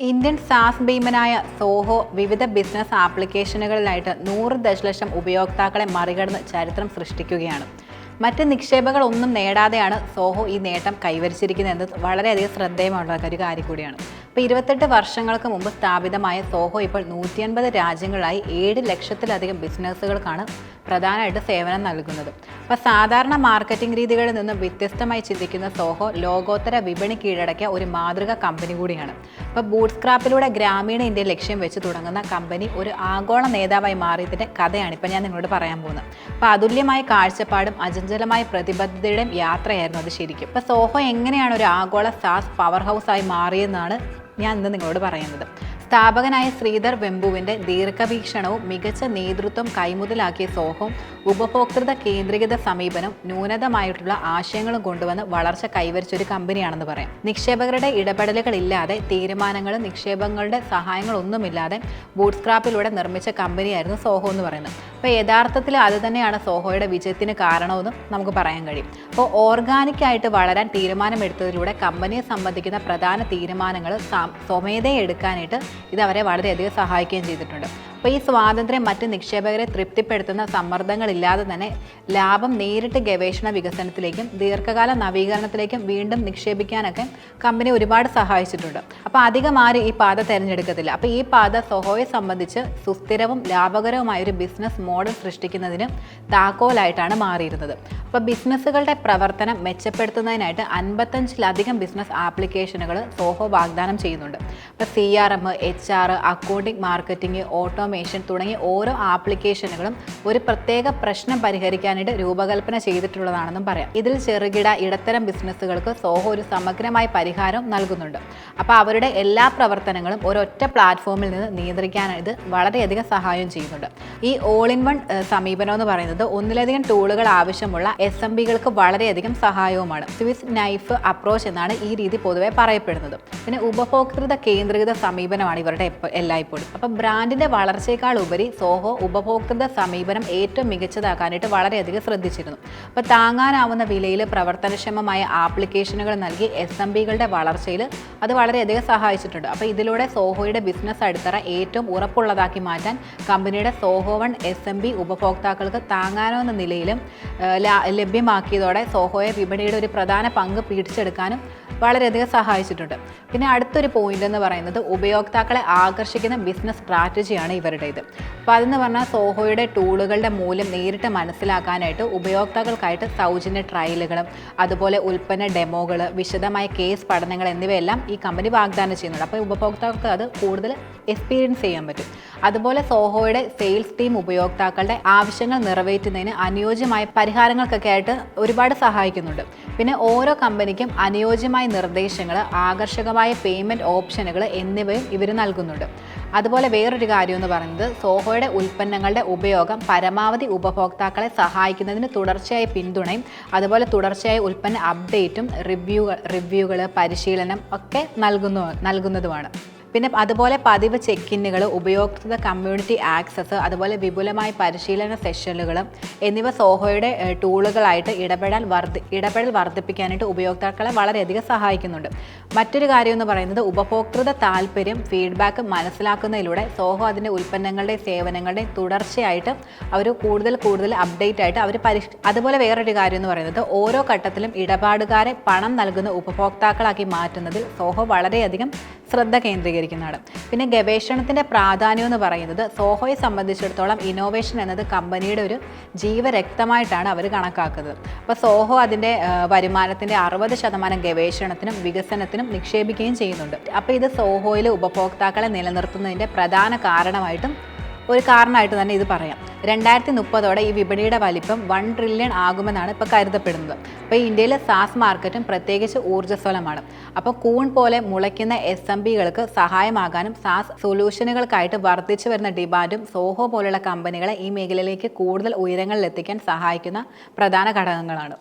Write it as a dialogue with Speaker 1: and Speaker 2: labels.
Speaker 1: Indian സാസ് ഭീമനായ സോഹോ വിവിധ business ആപ്ലിക്കേഷനുകളിലായിട്ട് നൂറ് ദശലക്ഷം ഉപയോക്താക്കളെ മറികടന്ന് ചരിത്രം സൃഷ്ടിക്കുകയാണ്. മറ്റ് നിക്ഷേപങ്ങളൊന്നും നേടാതെയാണ് സോഹോ ഈ നേട്ടം കൈവരിച്ചിരിക്കുന്നത് വളരെയധികം ശ്രദ്ധേയമുള്ള ഒരു കാര്യം കൂടിയാണ്. ഇപ്പോൾ ഇരുപത്തെട്ട് വർഷങ്ങൾക്ക് മുമ്പ് സ്ഥാപിതമായ സോഹോ ഇപ്പോൾ നൂറ്റി അൻപത് രാജ്യങ്ങളിലായി ഏഴ് ലക്ഷത്തിലധികം ബിസിനസ്സുകൾക്കാണ് പ്രധാനമായിട്ട് സേവനം നൽകുന്നത്. അപ്പോൾ സാധാരണ മാർക്കറ്റിംഗ് രീതികളിൽ നിന്ന് വ്യത്യസ്തമായി ചിന്തിക്കുന്ന സോഹോ ലോകോത്തര വിപണി കീഴടക്കിയ ഒരു മാതൃക കമ്പനി കൂടിയാണ്. അപ്പോൾ ബൂട്ട് സ്ക്രാപ്പിലൂടെ ഗ്രാമീണ ഇന്ത്യ ലക്ഷ്യം വെച്ച് തുടങ്ങുന്ന കമ്പനി ഒരു ആഗോള നേതാവായി മാറിയതിന്റെ കഥയാണ് ഇപ്പോൾ ഞാൻ നിങ്ങളോട് പറയാൻ പോകുന്നത്. അപ്പോൾ അതുല്യമായ കാഴ്ചപ്പാടും അചഞ്ചലമായ പ്രതിബദ്ധതയുടെയും യാത്രയായിരുന്നു അത് ശരിക്കും. ഇപ്പോൾ സോഹോ എങ്ങനെയാണ് ഒരു ആഗോള സാസ് പവർ ഹൗസായി മാറിയെന്നാണ് ഞാൻ ഇന്ന് നിങ്ങളോട് പറയുന്നത്. സ്ഥാപകനായ ശ്രീധർ വെമ്പുവിന്റെ ദീർഘവീക്ഷണവും മികച്ച നേതൃത്വം കൈമുതലാക്കിയ സോഹവും ഉപഭോക്തൃ കേന്ദ്രീകൃത സമീപനം ന്യൂനതമായിട്ടുള്ള ആശയങ്ങളും കൊണ്ടുവന്ന് വളർച്ച കൈവരിച്ച ഒരു കമ്പനിയാണെന്ന് പറയാം. നിക്ഷേപകരുടെ ഇടപെടലുകളില്ലാതെ തീരുമാനങ്ങളും നിക്ഷേപങ്ങളുടെ സഹായങ്ങളൊന്നുമില്ലാതെ ബൂട്ട് സ്ക്രാപ്പിലൂടെ നിർമ്മിച്ച കമ്പനിയായിരുന്നു സോഹോ എന്ന് പറയുന്നത്. അപ്പോൾ യഥാർത്ഥത്തിൽ അത് തന്നെയാണ് സോഹോയുടെ വിജയത്തിന് കാരണമെന്നും നമുക്ക് പറയാൻ കഴിയും. അപ്പോൾ ഓർഗാനിക്കായിട്ട് വളരാൻ തീരുമാനമെടുത്തതിലൂടെ കമ്പനിയെ സംബന്ധിക്കുന്ന പ്രധാന തീരുമാനങ്ങൾ സ്വമേധയെ എടുക്കാനായിട്ട് ഇത് അവരെ വളരെയധികം സഹായിക്കുകയും ചെയ്തിട്ടുണ്ട്. അപ്പോൾ ഈ സ്വാതന്ത്ര്യം മറ്റ് നിക്ഷേപകരെ തൃപ്തിപ്പെടുത്തുന്ന സമ്മർദ്ദങ്ങളില്ലാതെ തന്നെ ലാഭം നേരിട്ട് ഗവേഷണ വികസനത്തിലേക്കും ദീർഘകാല നവീകരണത്തിലേക്കും വീണ്ടും നിക്ഷേപിക്കാനൊക്കെ കമ്പനി ഒരുപാട് സഹായിച്ചിട്ടുണ്ട്. അപ്പോൾ അധികം ആരും ഈ പാത തിരഞ്ഞെടുക്കത്തില്ല. അപ്പോൾ ഈ പാത സൊഹോയെ സംബന്ധിച്ച് സുസ്ഥിരവും ലാഭകരവുമായ ഒരു ബിസിനസ് മോഡൽ സൃഷ്ടിക്കുന്നതിന് താക്കോലായിട്ടാണ് മാറിയിരുന്നത്. അപ്പോൾ ബിസിനസ്സുകളുടെ പ്രവർത്തനം മെച്ചപ്പെടുത്തുന്നതിനായിട്ട് അൻപത്തഞ്ചിലധികം ബിസിനസ് ആപ്ലിക്കേഷനുകൾ സോഹോ വാഗ്ദാനം ചെയ്യുന്നുണ്ട്. അപ്പോൾ C R M H R accounting marketing automation തുടങ്ങിയ ഓരോ ആപ്ലിക്കേഷനുകളും ഒരു പ്രത്യേക പ്രശ്നം പരിഹരിക്കാനായിട്ട് രൂപകൽപ്പന ചെയ്തിട്ടുള്ളതാണെന്നും പറയാം. ഇതിൽ ചെറുകിട ഇടത്തരം ബിസിനസ്സുകൾക്ക് സോഹോ ഒരു സമഗ്രമായ പരിഹാരം നൽകുന്നുണ്ട്. അപ്പോൾ അവരുടെ എല്ലാ പ്രവർത്തനങ്ങളും ഒരൊറ്റ പ്ലാറ്റ്ഫോമിൽ നിന്ന് നിയന്ത്രിക്കാൻ ഇത് വളരെയധികം സഹായം ചെയ്യുന്നുണ്ട്. ഈ ഓൾ ഇൻ വൺ സമീപനം എന്ന് പറയുന്നത് ഒന്നിലധികം ടൂളുകൾ ആവശ്യമുള്ള എസ് എം ബികൾക്ക് വളരെയധികം സഹായവുമാണ്. സ്വിസ് നൈഫ് അപ്രോച്ച് എന്നാണ് ഈ രീതി പൊതുവെ പറയപ്പെടുന്നത്. പിന്നെ ഉപഭോക്തൃത കേന്ദ്രീകൃത സമീപനമാണ് ഇവരുടെ എല്ലായ്പ്പോഴും. അപ്പം ബ്രാൻഡിന്റെ വളർച്ചയേക്കാൾ ഉപരി സോഹോ ഉപഭോക്തൃത സമീപനം ഏറ്റവും മികച്ചതാക്കാനായിട്ട് വളരെയധികം ശ്രദ്ധിച്ചിരുന്നു. അപ്പോൾ താങ്ങാനാവുന്ന വിലയിൽ പ്രവർത്തനക്ഷമമായ ആപ്ലിക്കേഷനുകൾ നൽകി എസ് എം ബികളുടെ വളർച്ചയിൽ അത് വളരെയധികം സഹായിച്ചിട്ടുണ്ട്. അപ്പോൾ ഇതിലൂടെ സോഹോയുടെ ബിസിനസ് അടിത്തറ ഏറ്റവും ഉറപ്പുള്ളതാക്കി മാറ്റാൻ കമ്പനിയുടെ Zoho one S M B ഉപഭോക്താക്കൾക്ക് താങ്ങാനാവുന്ന നിലയിലും ലഭ്യമാക്കിയതോടെ സോഹോയെ വിപണിയുടെ ഒരു പ്രധാന പങ്ക് പിടിച്ചെടുക്കാനും വളരെയധികം സഹായിച്ചിട്ടുണ്ട്. പിന്നെ അടുത്തൊരു പോയിന്റ് എന്ന് പറയുന്നത് ഉപയോക്താക്കളെ ആകർഷിക്കുന്ന ബിസിനസ് സ്ട്രാറ്റജിയാണ് ഇവരുടേത്. അപ്പോൾ അതെന്ന് പറഞ്ഞാൽ സോഹോയുടെ ടൂളുകളുടെ മൂല്യം നേരിട്ട് മനസ്സിലാക്കാനായിട്ട് ഉപയോക്താക്കൾക്കായിട്ട് സൗജന്യ ട്രയലുകളും അതുപോലെ ഉൽപ്പന്ന ഡെമോകൾ വിശദമായ കേസ് പഠനങ്ങൾ എന്നിവയെല്ലാം ഈ കമ്പനി വാഗ്ദാനം ചെയ്യുന്നുണ്ട്. അപ്പോൾ ഉപഭോക്താക്കൾക്ക് അത് കൂടുതൽ എക്സ്പീരിയൻസ് ചെയ്യാൻ പറ്റും. അതുപോലെ സോഹോയുടെ സെയിൽസ് ടീം ഉപയോക്താക്കളുടെ ആവശ്യങ്ങൾ നിറവേറ്റുന്നതിന് അനുയോജ്യമായ പരിഹാരങ്ങൾക്കൊക്കെ ആയിട്ട് ഒരുപാട് സഹായിക്കുന്നുണ്ട്. പിന്നെ ഓരോ കമ്പനിക്കും അനുയോജ്യമായ നിർദ്ദേശങ്ങൾ ആകർഷകമായ പേയ്മെന്റ് ഓപ്ഷനുകൾ എന്നിവയും ഇവർ നൽകുന്നുണ്ട്. അതുപോലെ വേറൊരു കാര്യം എന്ന് പറയുന്നത് സോഹോയുടെ ഉൽപ്പന്നങ്ങളുടെ ഉപയോഗം പരമാവധി ഉപഭോക്താക്കളെ സഹായിക്കുന്നതിന് തുടർച്ചയായ പിന്തുണയും അതുപോലെ തുടർച്ചയായ ഉൽപ്പന്ന അപ്ഡേറ്റും റിവ്യൂ റിവ്യൂകൾ പരിശീലനം ഒക്കെ നൽകുന്നു നൽകുന്നതുമാണ്. പിന്നെ അതുപോലെ പതിവ് ചെക്കിന്നുകൾ ഉപയോക്തൃ കമ്മ്യൂണിറ്റി ആക്സസ് അതുപോലെ വിപുലമായ പരിശീലന സെഷനുകൾ എന്നിവ സോഹോയുടെ ടൂളുകളായിട്ട് ഇടപെടാൻ വർദ്ധി ഇടപെടൽ വർദ്ധിപ്പിക്കാനായിട്ട് ഉപയോക്താക്കളെ വളരെയധികം സഹായിക്കുന്നുണ്ട്. മറ്റൊരു കാര്യം എന്ന് പറയുന്നത് ഉപഭോക്തൃ താല്പര്യം ഫീഡ്ബാക്ക് മനസ്സിലാക്കുന്നതിലൂടെ സോഹോ അതിന്റെ ഉൽപ്പന്നങ്ങളുടെ സേവനങ്ങളുടെ തുടർച്ചയായിട്ട് അവർ കൂടുതൽ കൂടുതൽ അപ്ഡേറ്റ് ആയിട്ട് അവർ പരിഷ് അതുപോലെ വേറൊരു കാര്യം എന്ന് പറയുന്നത് ഓരോ ഘട്ടത്തിലും ഇടപാടുകാരെ പണം നൽകുന്ന ഉപഭോക്താക്കളാക്കി മാറ്റുന്നതിൽ സോഹോ വളരെയധികം ശ്രദ്ധ കേന്ദ്രീകരിക്കുന്നതാണ്. പിന്നെ ഗവേഷണത്തിന്റെ പ്രാധാന്യം എന്ന് പറയുന്നത് സോഹോയെ സംബന്ധിച്ചിടത്തോളം ഇന്നോവേഷൻ എന്നത് കമ്പനിയുടെ ഒരു ജീവരക്തമായിട്ടാണ് അവർ കണക്കാക്കുന്നത്. അപ്പോൾ സോഹോ അതിന്റെ വരുമാനത്തിന്റെ അറുപത് ശതമാനം ഗവേഷണത്തിനും വികസനത്തിനും നിക്ഷേപിക്കുകയും ചെയ്യുന്നുണ്ട്. അപ്പോൾ ഇത് സോഹോയിലെ ഉപഭോക്താക്കളെ നിലനിർത്തുന്നതിന്റെ പ്രധാന കാരണമായിട്ടും ഒരു കാരണമായിട്ട് തന്നെ ഇത് പറയാം. രണ്ടായിരത്തി മുപ്പതോടെ ഈ വിപണിയുടെ വലിപ്പം വൺ ട്രില്യൺ ആകുമെന്നാണ് ഇപ്പോൾ കരുതപ്പെടുന്നത്. അപ്പോൾ ഇന്ത്യയിലെ സാസ് മാർക്കറ്റും പ്രത്യേകിച്ച് ഊർജസ്വലമാണ്. അപ്പോൾ കൂൺ പോലെ മുളയ്ക്കുന്ന എസ് എം ബികൾക്ക് സഹായമാകാനും സാസ് സൊല്യൂഷനുകൾക്കായിട്ട് വർദ്ധിച്ചു വരുന്ന ഡിമാൻഡും സോഹോ പോലുള്ള കമ്പനികളെ ഈ മേഖലയിലേക്ക് കൂടുതൽ ഉയരങ്ങളിലെത്തിക്കാൻ സഹായിക്കുന്ന പ്രധാന ഘടകങ്ങളാണ്.